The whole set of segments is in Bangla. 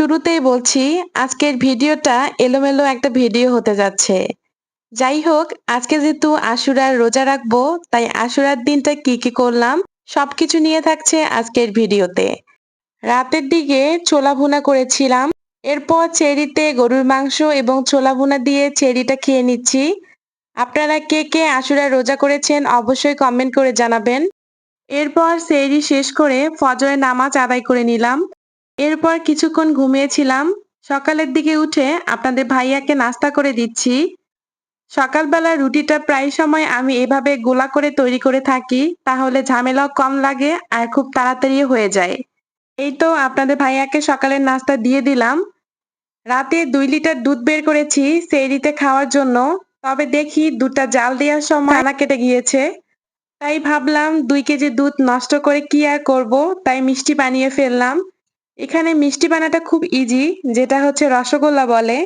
শুরুতেই বলছি, আজকের ভিডিওটা এলোমেলো একটা ভিডিও হতে যাচ্ছে। যাই হোক, আজকে যেহেতু আশুরার রোজা রাখব, তাই আশুরার দিনটা কি কি করলাম, সবকিছু নিয়ে থাকছে আজকের ভিডিওতে। রাতের দিকে ছোলা ভুনা করেছিলাম, এরপর চেরিতে গরুর মাংস এবং ছোলা ভুনা দিয়ে চেরিটা খেয়ে নিচ্ছি। আপনারা কে কে আশুরা রোজা করেছেন অবশ্যই কমেন্ট করে জানাবেন। এরপর সেরি শেষ করে ফজরের নামাজ আদায় করে নিলাম। এরপর কিছুক্ষণ ঘুমিয়েছিলাম। সকালের দিকে উঠে আপনাদের ভাইয়াকে নাস্তা করে দিচ্ছি। সকালবেলা রুটিটা প্রায় সময় আমি এভাবে গোলা করে তৈরি করে থাকি, তাহলে ঝামেলাও কম লাগে আর খুব তাড়াতাড়ি হয়ে যায়। এই তো আপনাদের ভাইয়াকে সকালের নাস্তা দিয়ে দিলাম। রাতে দুই লিটার দুধ বের করেছি সেরিতে খাওয়ার জন্য। তবে দেখি দুধটা জাল দেওয়ার সময় আনা কেটে গিয়েছে। তাই ভাবলাম দুই কেজি দুধ নষ্ট করে কি আর করব, তাই মিষ্টি বানিয়ে ফেললাম। এখানে মিষ্টি বানাটা খুব ইজি যেটা হচ্ছে রসগোল্লা বলে।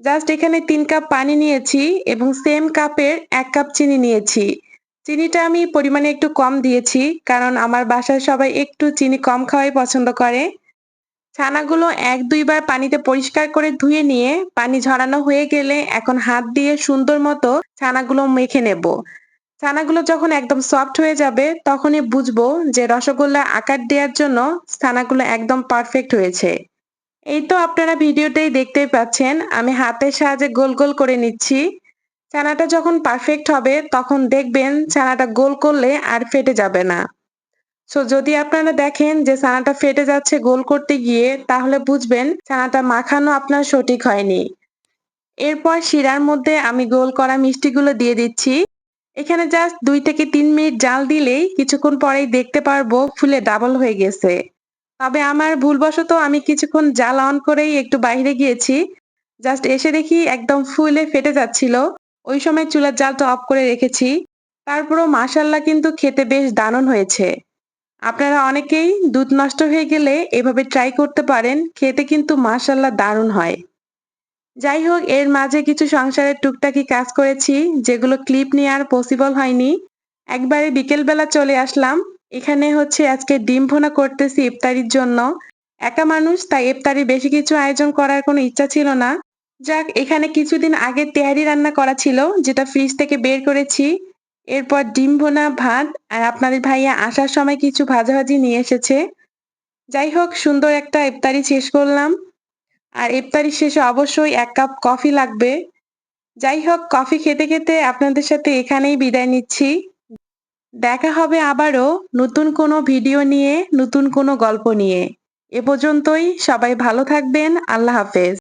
জাস্ট এখানে তিন কাপ পানি নিয়েছি এবং সেম কাপের এক কাপ চিনি নিয়েছি। চিনিটা আমি পরিমাণে একটু কম দিয়েছি, কারণ আমার বাসায় সবাই একটু চিনি কম খাওয়াই পছন্দ করে। ছানাগুলো এক দুইবার পানিতে পরিষ্কার করে ধুয়ে নিয়ে, পানি ঝরানো হয়ে গেলে এখন হাত দিয়ে সুন্দর মতো ছানাগুলো মেখে নেব। ছানাগুলো যখন একদম সফট হয়ে যাবে, তখনই বুঝব যে রসগোল্লা আকার দেওয়ার জন্য ছানাগুলো একদম পারফেক্ট হয়েছে। এই তো আপনারা ভিডিওতেই দেখতেই পাচ্ছেন, আমি হাতের সাহায্যে গোল গোল করে নিচ্ছি। ছানাটা যখন পারফেক্ট হবে, তখন দেখবেন ছানাটা গোল করলে আর ফেটে যাবে না। সো যদি আপনারা দেখেন যে ছানাটা ফেটে যাচ্ছে গোল করতে গিয়ে, তাহলে বুঝবেন ছানাটা মাখানো আপনার সঠিক হয়নি। এরপর শিরার মধ্যে আমি গোল করা মিষ্টিগুলো দিয়ে দিচ্ছি। এখানে জাস্ট দুই থেকে তিন মিনিট জাল দিলেই কিছুক্ষণ পরেই দেখতে পারব ফুলে ডাবল হয়ে গেছে। তবে আমার ভুলবশত আমি কিছুক্ষণ জাল অন করেই একটু বাইরে গিয়েছি। জাস্ট এসে দেখি একদম ফুলে ফেটে যাচ্ছিল। ওই সময় চুলার জালটা অফ করে রেখেছি। তারপরও মাসাল্লাহ কিন্তু খেতে বেশ দারুণ হয়েছে। আপনারা অনেকেই দুধ নষ্ট হয়ে গেলে এভাবে ট্রাই করতে পারেন। খেতে কিন্তু মাসাল্লাহ দারুণ হয়। যাই হোক এর মাঝে কিছু সংসারের টুকটাকি কাজ করেছি, যেগুলো ক্লিপ নিয়ে আর পসিবল হয়নি। একবারে বিকেলবেলা চলে আসলাম। এখানে হচ্ছে আজকে ডিম ভোনা করতেছি ইফতারির জন্য। একা মানুষ, তাই ইফতারি বেশি কিছু আয়োজন করার কোনো ইচ্ছা ছিল না। যাক, এখানে কিছুদিন আগে তেহারি রান্না করা ছিল, যেটা ফ্রিজ থেকে বের করেছি। এরপর ডিম ভোনা, ভাত আর আপনাদের ভাইয়া আসার সময় কিছু ভাজাভাজি নিয়ে এসেছে। যাই হোক সুন্দর একটা ইফতারি শেষ করলাম। আর ইফতারি শেষে অবশ্যই এক কাপ কফি লাগবে। যাই হোক, কফি খেতে খেতে আপনাদের সাথে এখানেই বিদায় নিচ্ছি। দেখা হবে আবারও নতুন কোনো ভিডিও নিয়ে, নতুন কোনো গল্প নিয়ে। এ পর্যন্তই সবাই ভালো থাকবেন, আল্লাহ হাফেজ।